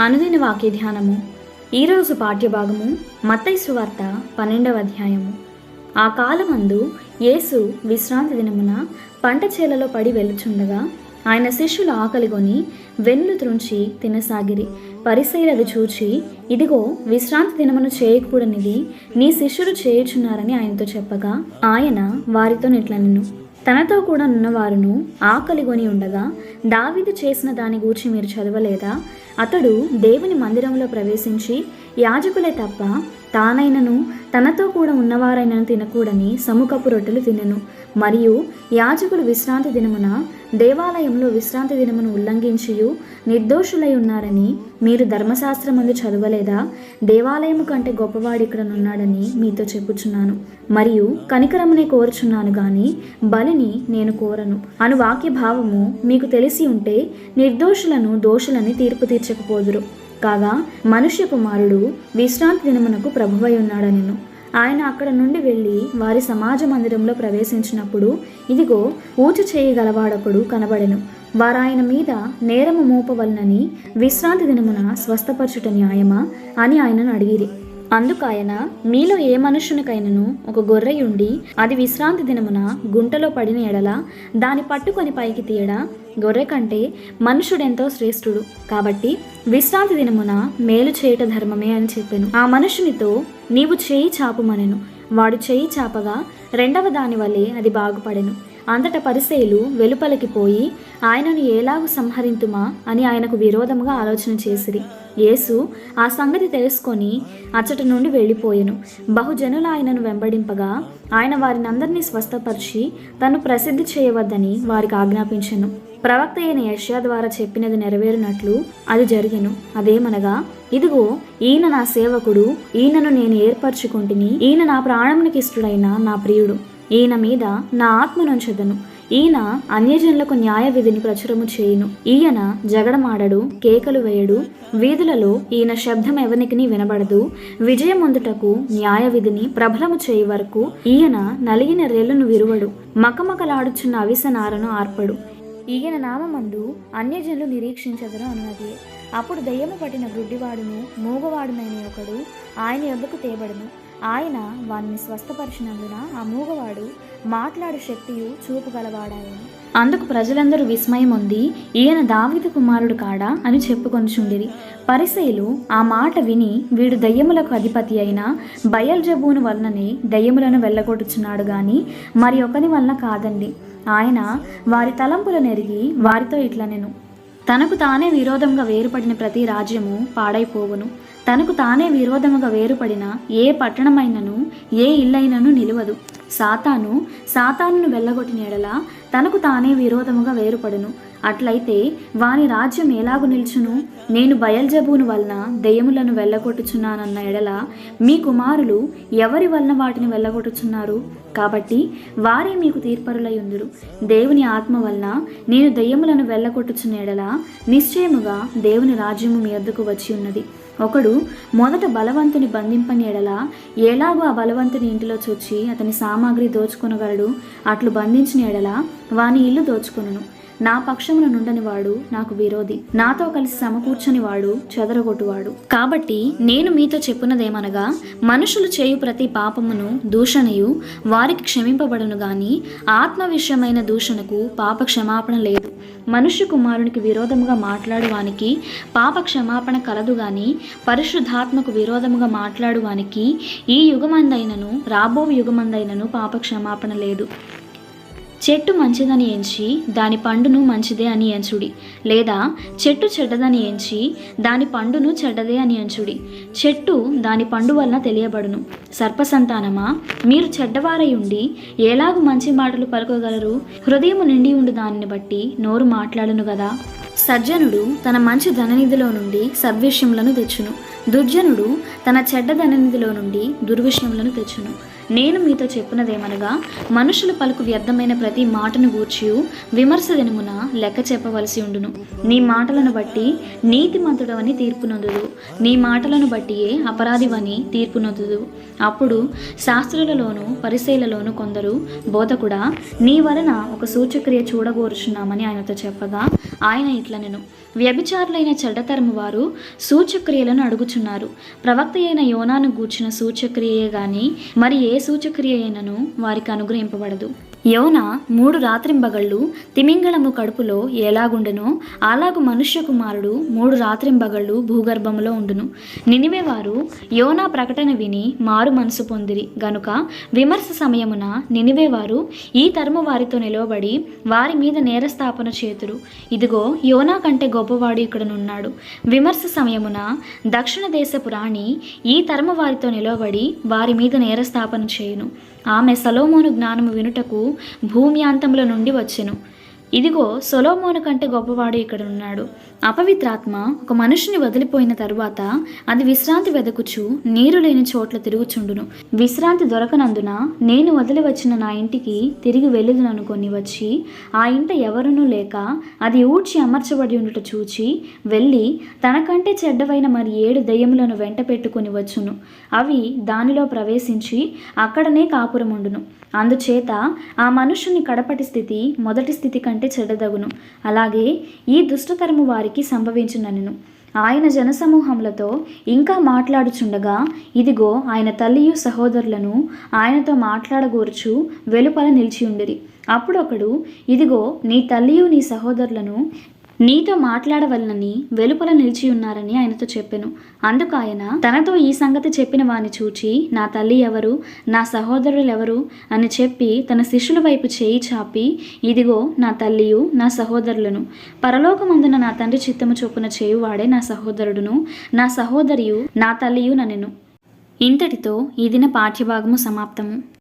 అనుదిన వాక్య ధ్యానము. ఈరోజు పాఠ్యభాగము మత్తైసు వార్త పన్నెండవ అధ్యాయము. ఆ కాలమందు యేసు విశ్రాంతి దినమున పంట చేలలో పడి వెలుచుండగా ఆయన శిష్యులు ఆకలిగొని వెన్నులు త్రుంచి తినసాగిరి. పరిశైలది చూచి ఇదిగో విశ్రాంతి దినమును చేయకూడనిది నీ శిష్యులు చేయుచున్నారని ఆయనతో చెప్పగా ఆయన వారితో నిట్లనెను. తనతో కూడా ఉన్నవారును ఆకలిగొని ఉండగా దావీదు చేసిన దాని గూర్చి మీరు చదవలేదా? అతడు దేవుని మందిరంలో ప్రవేశించి యాజకులే తప్ప తానైనను తనతో కూడా ఉన్నవారైనను తినకూడని సముఖపు రొట్టెలు తినను. మరియు యాజకులు విశ్రాంతి దినమున దేవాలయంలో విశ్రాంతి దినమును ఉల్లంఘించియు నిర్దోషులై ఉన్నారని మీరు ధర్మశాస్త్రమందు చదవలేదా? దేవాలయము కంటే గొప్పవాడు ఇక్కడనున్నాడని మీతో చెప్పుచున్నాను. మరియు కనికరమునే కోరుచున్నాను గాని బలిని నేను కోరను. అను వాక్య భావము మీకు తెలిసి ఉంటే నిర్దోషులను దోషులని తీర్పు తీర్చకపోదురు. కాగా మనుష్య కుమారుడు విశ్రాంతి దినమునకు ప్రభువై ఉన్నాడనెను. ఆయన అక్కడ నుండి వెళ్ళి వారి సమాజ మందిరంలో ప్రవేశించినప్పుడు ఇదిగో ఊచ చేయగలవాడొకడు కనబడెను. వారాయన మీద నేరము మోపవలనని విశ్రాంతి దినమున స్వస్థపరచుట న్యాయమా అని ఆయనను అడిగిరి. అందుకాయన మీలో ఏ మనుషునికైనను ఒక గొర్రె ఉండి అది విశ్రాంతి దినమున గుంటలో పడిన ఎడల దాని పట్టుకొని పైకి తీయడా? గొర్రె కంటే మనుషుడెంతో శ్రేష్ఠుడు. కాబట్టి విశ్రాంతి దినమున మేలు చేయట ధర్మమే అని చెప్పాను. ఆ మనుషునితో నీవు చేయి చాపుమనెను. వాడు చేయి చాపగా రెండవ దాని వలె అది బాగుపడెను. అంతట పరిసేలు వెలుపలికి పోయి ఆయనను ఏలాగు సంహరింతుమా అని ఆయనకు విరోధముగా ఆలోచన చేసిరి. యేసు ఆ సంగతి తెలుసుకొని అచ్చట నుండి వెళ్ళిపోయెను. బహుజనులు ఆయనను వెంబడింపగా ఆయన వారిని అందరినీ స్వస్థపరిచి తను ప్రసిద్ధి చేయవద్దని వారికి ఆజ్ఞాపించను. ప్రవక్త అయిన యష్యా ద్వారా చెప్పినది నెరవేరినట్లు అది జరిగెను. అదేమనగా ఇదిగో ఈయన నా సేవకుడు ఈయనను నేను ఏర్పరచుకుంటుని ఈయన నా ప్రాణమునికి ఇష్టడైన నా ప్రియుడు. ఈయన మీద నా ఆత్మనుంచదను ఈయన అన్యజనులకు న్యాయ విధిని ప్రచురము చేయును. ఈయన జగడమాడడు కేకలు వేయడు వీధులలో ఈయన శబ్దం ఎవనికిని వినబడదు. విజయముందుటకు న్యాయ విధిని ప్రబలము చేయి వరకు ఈయన నలిగిన రెల్లును విరువడు. మకమకలాడుచున్న అవిసనారను ఆర్పడు. ఈయన నామందు అన్యజనులు నిరీక్షించదరు అన్నది. అప్పుడు దయ్యము పట్టిన గుడ్డివాడును మూగవాడునైన ఒకడు ఆయన యొద్దకు తేబడును. ఆయన వారిని స్వస్థపరిచినందున ఆ మూగవాడు మాట్లాడు శక్తియు చూపుగలవాడాయి అందుకు ప్రజలందరూ విస్మయం ఉంది ఈయన దావిదు కుమారుడు కాడా అని చెప్పుకొనిచుండిరి. పరిసయులు ఆ మాట విని వీడు దయ్యములకు అధిపతి అయిన బయల్జబూను వలననే దయ్యములను వెళ్ళగొట్టుచున్నాడు గాని మరి ఒకని వలన కాదండి. ఆయన వారి తలంపులను ఎరిగి వారితో ఇట్లనెను తనకు తానే విరోధంగా వేరుపడిన ప్రతి రాజ్యము పాడైపోవును. తనకు తానే విరోధముగా వేరుపడిన ఏ పట్టణమైనను ఏ ఇల్లైనను నిలవదు. సాతాను సాతానును వెళ్ళగొట్టిన ఎడల తనకు తానే విరోధముగా వేరుపడును. అట్లయితే వాని రాజ్యం ఎలాగు నిల్చును? నేను బయల్జబూను వలన దెయ్యములను వెళ్ళగొట్టుచున్నానన్న ఎడల మీ కుమారులు ఎవరి వలన వాటిని వెళ్ళగొట్టుచున్నారు? కాబట్టి వారే మీకు తీర్పరులై ఉందురు దేవుని ఆత్మ వలన నేను దెయ్యములను వెళ్ళగొట్టుచున్న ఎడల నిశ్చయముగా దేవుని రాజ్యము మీ వద్దకు వచ్చి ఉన్నది ఒకడు మొదట బలవంతుని బంధింపని ఎడల ఎలాగో ఆ బలవంతుని ఇంటిలో చొచ్చి అతని సామాగ్రి దోచుకొనగలడు. అట్లు బంధించిన ఎడల వాని ఇల్లు దోచుకొనును. నా పక్షమున నుండని వాడు నాకు విరోధి. నాతో కలిసి సమకూర్చని వాడు చెదరగొట్టువాడు. కాబట్టి నేను మీతో చెప్పున్నదేమనగా మనుషులు చేయు ప్రతి పాపమును దూషణయు వారికి క్షమింపబడును గాని ఆత్మ విషయమైన దూషణకు పాప క్షమాపణ లేదు. మనుష్య కుమారునికి విరోధముగా మాట్లాడువానికి పాప క్షమాపణ కలదు గాని పరిశుద్ధాత్మకు విరోధముగా మాట్లాడువానికి ఈ యుగమందైనను రాబో యుగమందైనను పాప క్షమాపణ లేదు. చెట్టు మంచిదని ఎంచి దాని పండును మంచిదే అని ఎంచుడి. లేదా చెట్టు చెడ్డదని ఎంచి దాని పండును చెడ్డదే అని ఎంచుడి. చెట్టు దాని పండు వలన తెలియబడును. సర్పసంతానమా? మీరు చెడ్డవారై ఉండి ఎలాగు మంచి మాటలు పలుకోగలరు? హృదయము నిండి ఉండు దానిని బట్టి నోరు మాట్లాడును కదా సజ్జనుడు తన మంచి ధననిధిలో నుండి సద్విషయములను తెచ్చును. దుర్జనుడు తన చెడ్డ ధననిధిలో నుండి దుర్విషయములను తెచ్చును. నేను మీతో చెప్పినదేమనగా మనుషులు పలుకు వ్యర్థమైన ప్రతి మాటను గూర్చి విమర్శ దినమున లెక్క చెప్పవలసి ఉండును. నీ మాటలను బట్టి నీతిమంతుడవని తీర్పునొందుదు. నీ మాటలను బట్టియే అపరాధివని తీర్పునొందుదు. అప్పుడు శాస్త్రులలోను పరిశైలలోను కొందరు బోధకుడా నీ వలన ఒక సూచక్రియ చూడగోరుచున్నామని ఆయనతో చెప్పగా ఆయన ఇట్ల నేను వ్యభిచారులైన చెడ్డతరము వారు సూచక్రియలను అడుగుచున్నారు. ప్రవక్త అయిన యోనాను గూర్చిన సూచక్రియే గాని మరి ఏ సూచక్రియ అయినను వారికి అనుగ్రహింపబడదు. యోన మూడు రాత్రింబగళ్ళు తిమింగళము కడుపులో ఎలాగుండెనో అలాగు మనుష్య కుమారుడు మూడు రాత్రింబగళ్ళు భూగర్భములో ఉండును. నినివే వారు యోనా ప్రకటన విని మారు మనసు పొందిరి. గనుక విమర్శ సమయమున నినివే వారు ఈ తరము వారితో నిలవబడి వారి మీద నేరస్థాపన చేతురు. ఇదిగో యోనా కంటే గొప్పవాడు ఇక్కడనున్నాడు. విమర్శ సమయమున దక్షిణ దేశపు రాణి ఈ తరము వారితో నిలవబడి వారి మీద నేరస్థాపన చేయును. ఆమె సలోమోను జ్ఞానము వినుటకు భూమి అంతముల నుండి వచ్చెను. ఇదిగో సొలోమోను కంటే గొప్పవాడు ఇక్కడ ఉన్నాడు. అపవిత్రాత్మ ఒక మనుషుని వదిలిపోయిన తరువాత అది విశ్రాంతి వెదకుచు నీరు లేని చోట్ల తిరుగుచుండును. విశ్రాంతి దొరకనందున నేను వదిలి వచ్చిన నా ఇంటికి తిరిగి వెళ్ళుదుననుకొని వచ్చి ఆ ఇంట ఎవరునూ లేక అది ఊడ్చి అమర్చబడి ఉండుట చూచి వెళ్ళి తనకంటే చెడ్డవైన మరి ఏడు దయ్యములను వెంట పెట్టుకొని వచ్చును. అవి దానిలో ప్రవేశించి అక్కడనే కాపురముండును. అందుచేత ఆ మనుషుని కడపటి స్థితి మొదటి స్థితి కంటే చెడదగును అలాగే ఈ దుష్టతరము వారికి సంభవించునను ఆయన జనసమూహములతో ఇంకా మాట్లాడుచుండగా ఇదిగో ఆయన తల్లియు సహోదరులను ఆయనతో మాట్లాడగోర్చు వెలుపల నిలిచి ఉండిరి అప్పుడొకడు ఇదిగో నీ తల్లియు నీ సహోదరులను నీతో మాట్లాడవలనని వెలుపల నిలిచి ఉన్నారని ఆయనతో చెప్పెను. అందుకు ఆయన తనతో ఈ సంగతి చెప్పిన వాని చూచి నా తల్లి ఎవరు నా సహోదరులు ఎవరు అని చెప్పి తన శిష్యుల వైపు చేయి చాపి ఇదిగో నా తల్లియు నా సహోదరులను. పరలోకమందున నా తండ్రి చిత్తము చొప్పున చేయువాడే నా సహోదరుడును నా సహోదరియు నా తల్లియు ననెను. ఇంతటితో ఈ దిన పాఠ్యభాగము సమాప్తము.